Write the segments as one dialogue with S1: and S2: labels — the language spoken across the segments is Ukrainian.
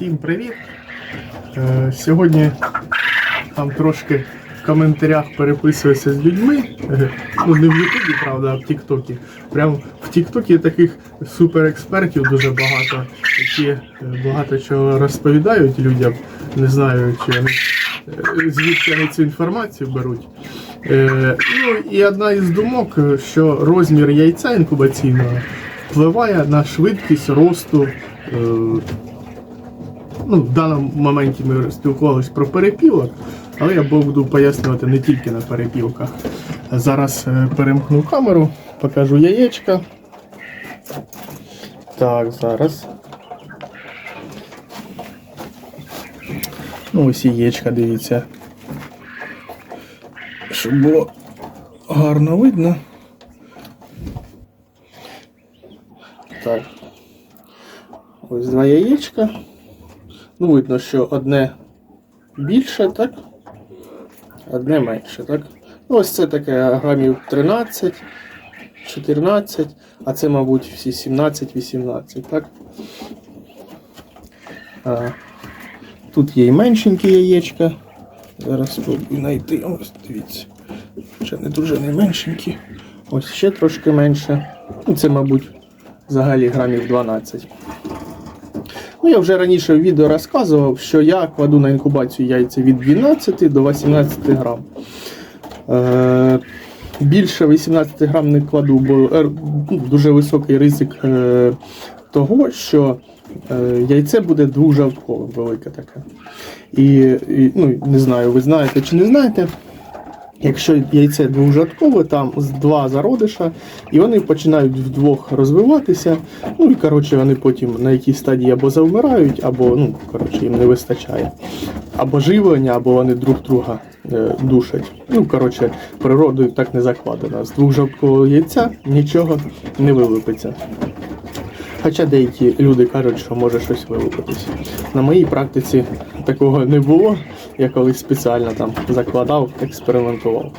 S1: Всім привіт! Е, сьогодні там трошки в коментарях переписуюся з людьми. Е, ну не в Ютубі, правда, а в Тіктокі. Прям в Тіктокі таких суперекспертів дуже багато, які е, багато чого розповідають людям. Не знаю, чи вони звідки вони цю інформацію беруть. Ну і одна із думок, що розмір яйця інкубаційного впливає на швидкість росту. Ну, в даному моменті ми спілкувалися про перепілок, але я буду пояснювати не тільки на перепілках. Зараз е, перемкну камеру, покажу яєчка. Так, зараз. Ну, ось яєчка, дивіться. Щоб було гарно видно. Так. Ось два яєчка. Ну, видно, що одне більше, так? Одне менше, так? Ну, ось це таке грамів 13, 14, а це, мабуть, всі 17-18, так? А, тут є і меншенькі яєчка. Зараз спробую знайти. Ось дивіться. Ще не дуже не меншенькі. Ось ще трошки менше. Ну, це, мабуть, взагалі грамів 12. Ну, я вже раніше в відео розказував, що я кладу на інкубацію яйця від 12 до 18 грам. Е, більше 18 грам не кладу, бо е, ну, дуже високий ризик е, того, що яйце буде двохжавтковим, велике таке. І, і ну, не знаю, ви знаєте чи не знаєте. Якщо яйце двохжаткове, там два зародиша, і вони починають вдвох розвиватися. Ну і коротше вони потім на якійсь стадії або завмирають, або ну коротше їм не вистачає. Або живлення, або вони друг друга е, душать. Ну коротше, природою так не закладено. З двохжаткового яйця нічого не вилупиться. Хоча деякі люди кажуть, що може щось вилупитись. На моїй практиці такого не було. Я колись спеціально там закладав, експериментував.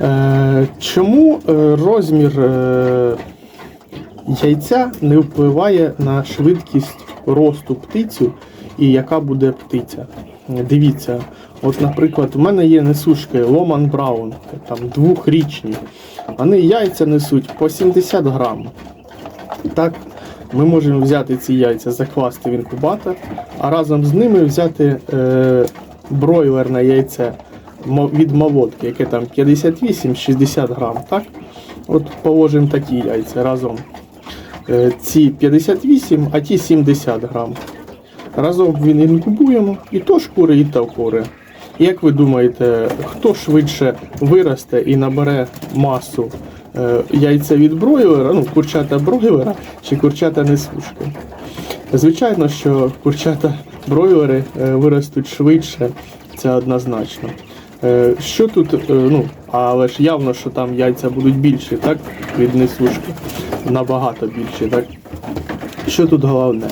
S1: Е, чому е, розмір е, яйця не впливає на швидкість росту птицю і яка буде птиця? Дивіться, от, наприклад, у мене є несушки Ломан Браун, там двохрічні. Вони яйця несуть по 70 грам. Так, ми можемо взяти ці яйця, закласти в інкубатор, а разом з ними взяти е, бройлерне яйце від молотки, яке там 58-60 грам. Так? От положимо такі яйця разом. Е, ці 58, а ті 70 грам. Разом він інкубуємо і то шкури, і то кури. Як ви думаєте, хто швидше виросте і набере масу е, яйця від бройлера, ну, курчата бройлера чи курчата несушки? Звичайно, що курчата бройлери е, виростуть швидше, це однозначно. Е, Що тут, ну, але ж явно, що там яйця будуть більші, так? Від несушки. Набагато більші, так? Що тут головне?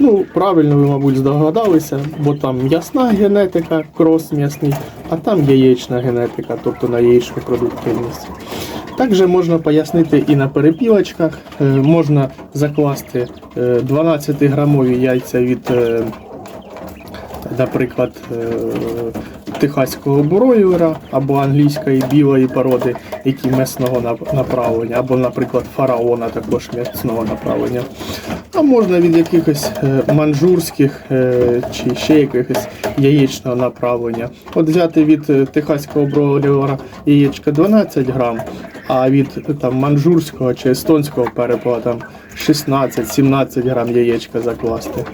S1: Ну, правильно ви, мабуть, здогадалися, бо там м'ясна генетика, крос м'ясний, а там яєчна генетика, тобто на яєчну продуктивність. Також можна пояснити і на перепілочках. Е, Можна закласти 12-грамові яйця від, е, наприклад, е, техаського бройлера або англійської білої породи, які м'ясного направлення, або, наприклад, фараона також м'ясного направлення. А можна від якихось е, манжурських е, чи ще якихось яєчного направлення. От взяти від е, техаського бройлера яєчка 12 грам, а від там манжурського чи естонського перепела там 16-17 грам яєчка закласти.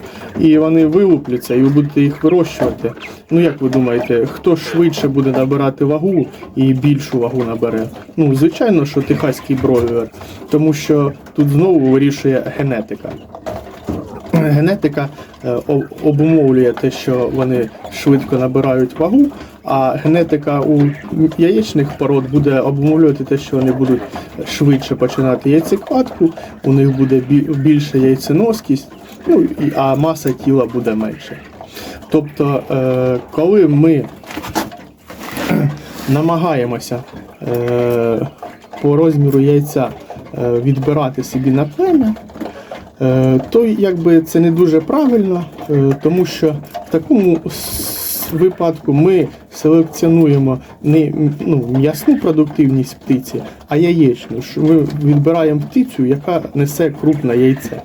S1: І вони вилупляться, і ви будете їх вирощувати. Ну як ви думаєте, хто швидше буде набирати вагу і більшу вагу набере? Ну, звичайно, що техаський бройлер, тому що тут знову вирішує генетика. Генетика е, обумовлює те, що вони швидко набирають вагу, а генетика у яєчних пород буде обумовлювати те, що вони будуть швидше починати яйцекладку, у них буде більша яйценоскість, ну, а маса тіла буде менше. Тобто, е, коли ми намагаємося е, по розміру яйця е, відбирати собі на плем'я, е, то якби це не дуже правильно, е, тому що в такому випадку ми селекціонуємо не ну, м'ясну продуктивність птиці, а яєчну. Що Ми відбираємо птицю, яка несе крупне яйце.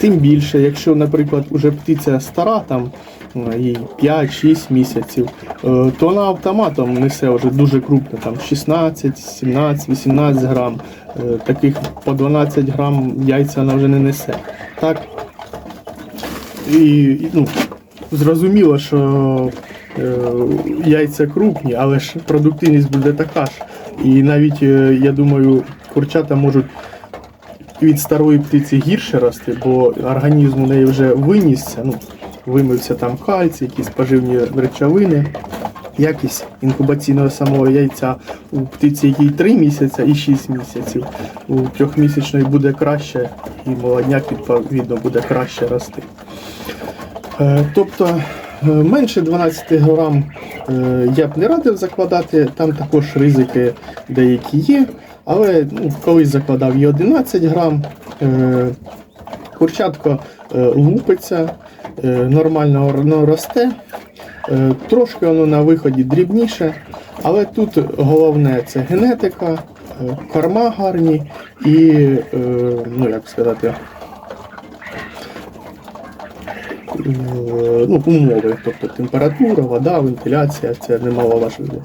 S1: Тим більше, якщо, наприклад, уже птиця стара, там їй 5-6 місяців, е, то вона автоматом несе вже дуже крупне, там 16, 17, 18 грам. Е, Таких по 12 грам яйця вона вже не несе. Так? І, ну, зрозуміло, що яйця крупні, але ж продуктивність буде така ж. І навіть, е, я думаю, курчата можуть від старої птиці гірше рости, бо організм у неї вже винісся, ну, вимився там кальцій, якісь поживні речовини. Якість інкубаційного самого яйця у птиці, якій 3 місяці і 6 місяців. У трьохмісячної буде краще, і молодняк відповідно буде краще рости. Е, Тобто е, менше 12 грам е, я б не радив закладати, там також ризики деякі є. Але ну, колись закладав і 11 грам. Е, Курчатко е, лупиться, е, нормально воно росте. Е, Трошки воно на виході дрібніше, але тут головне це генетика, е, корма гарні і, е, ну як сказати, е, ну, умови, тобто температура, вода, вентиляція, це немало важливо.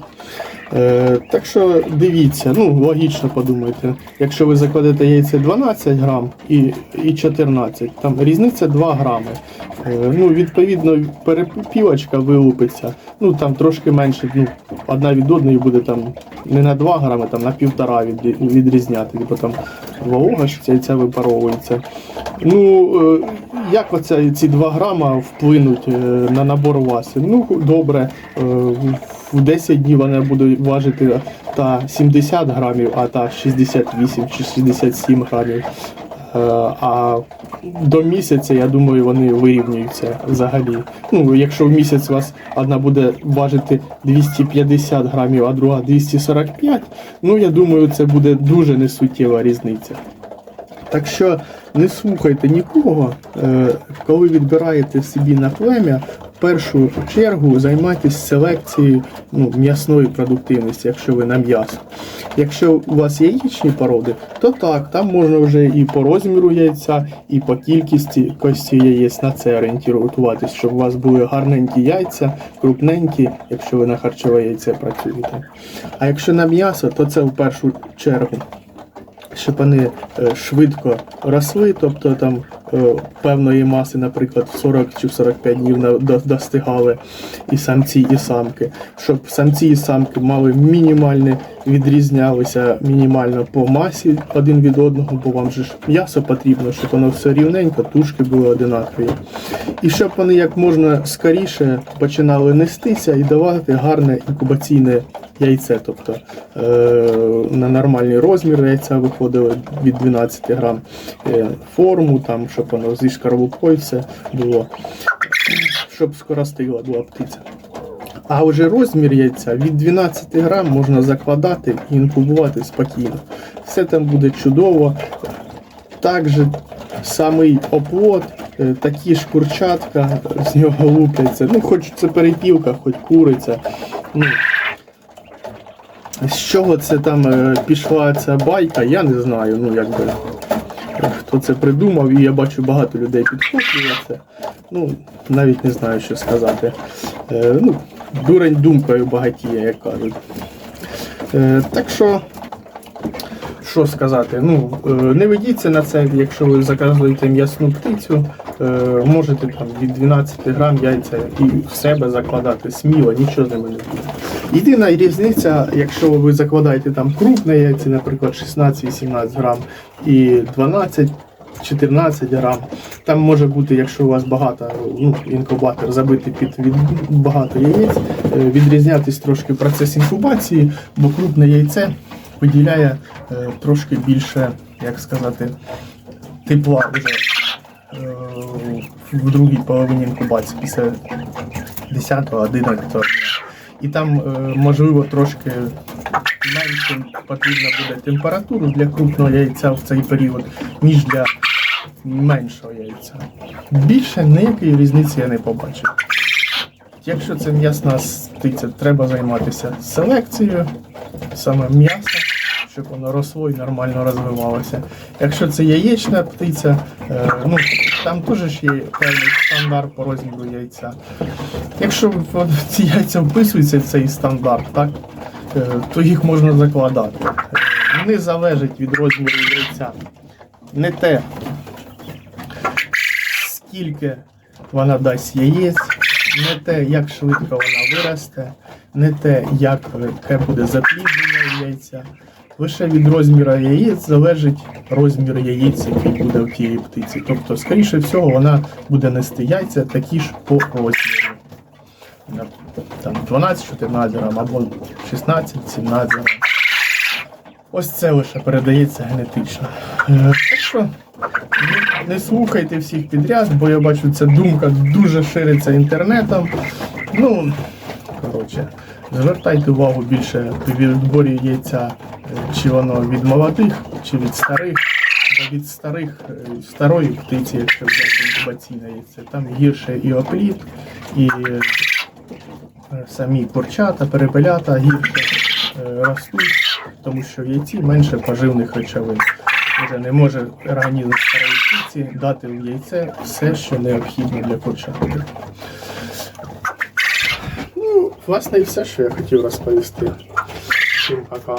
S1: Е, так що дивіться, ну логічно подумайте, якщо ви закладете яйце 12 грам і, і 14, там різниця 2 грами. Е, ну, відповідно, перепілочка вилупиться, ну там трошки менше, ну, одна від одної буде там не на 2 грами, там на півтора від, відрізняти, бо там волога ж яйця випаровується. Ну, е, як оце, ці 2 грама вплинуть е, на набор маси? Ну, добре, е, в- в 10 днів вона буде важити та 70 грамів, а та 68 чи 67 грамів. Е, А до місяця, я думаю, вони вирівнюються взагалі. Ну, якщо в місяць у вас одна буде важити 250 грамів, а друга 245, ну я думаю, це буде дуже несуттєва різниця. Так що не слухайте нікого, е, коли відбираєте собі на плем'я, першу чергу займайтесь селекцією ну, м'ясної продуктивності, якщо ви на м'ясо. Якщо у вас є яєчні породи, то так, там можна вже і по розміру яйця, і по кількості кості яєць на це орієнтуватись, щоб у вас були гарненькі яйця, крупненькі, якщо ви на харчове яйце працюєте. А якщо на м'ясо, то це в першу чергу щоб вони е, швидко росли, тобто там певної маси, наприклад, в 40 чи в 45 днів достигали і самці, і самки, щоб самці і самки мали мінімальне, відрізнялися мінімально по масі один від одного, бо вам же ж м'ясо потрібно, щоб воно все рівненько, тушки були одинакові. І щоб вони як можна скоріше починали нестися і давати гарне інкубаційне яйце, тобто е, на нормальний розмір яйця виходили від 12 грам е, форму, там, щоб воно зі шкарлупою все було, щоб скоростигла була птиця. А вже розмір яйця від 12 грам можна закладати і інкубувати спокійно. Все там буде чудово. Також самий оплот, е, такі ж курчатка з нього лупляться. Ну, хоч це перепілка, хоч куриця. Ну, з чого це там е, пішла ця байка, я не знаю. Ну, якби е, хто це придумав, і я бачу багато людей підхоплює це. Ну, навіть не знаю, що сказати. Ну, дурень думкою багатіє, як кажуть. Е, так що, що сказати? Ну, е, не ведіться на це, якщо ви заказуєте м'ясну птицю, е, можете там від 12 грам яйця і в себе закладати сміло, нічого з ними не буде. Єдина різниця, якщо ви закладаєте там крупне яйце, наприклад, 16-18 грам і 12 14 грам. Там може бути, якщо у вас багато, ну, інкубатор забитий під від багато яєць, е, відрізнятись трошки процес інкубації, бо крупне яйце виділяє е, трошки більше, як сказати, тепла вже е, в другій половині інкубації після 10-11 дня. І там, можливо, трошки менше потрібна буде температура для крупного яйця в цей період, ніж для меншого яйця. Більше ніякої різниці я не побачив. Якщо це м'ясна птиця, треба займатися селекцією, саме м'ясо, щоб воно росло і нормально розвивалося. Якщо це яєчна птиця, е, ну там теж є певний стандарт по розміру яйця. Якщо ці яйця вписуються в цей стандарт, так, е, то їх можна закладати. Е, Не залежить від розміру яйця. Не те, скільки вона дасть яєць, не те, як швидко вона виросте, не те, яке буде запліднення яйця. Лише від розміру яєць залежить розмір яєць, який буде в тієї птиці. Тобто, скоріше всього, вона буде нести яйця такі ж по розміру. Там 12-14 грам або 16-17 грам. Ось це лише передається генетично. Е, Так що не, слухайте всіх підряд, бо я бачу, ця думка дуже шириться інтернетом. Ну, коротше, звертайте увагу більше при відборі яйця, е, чи воно від молодих, чи від старих. Від старих, е, старої птиці, якщо взяти інкубаційне яйце, там гірше і опліт, і е, самі курчата, перепелята гірше ростуть, тому що в яйці менше поживних речовин. Вже не може організм старої дати в яйце все, що необхідно для початку. Ну, власне, і все, що я хотів розповісти. Всім пока.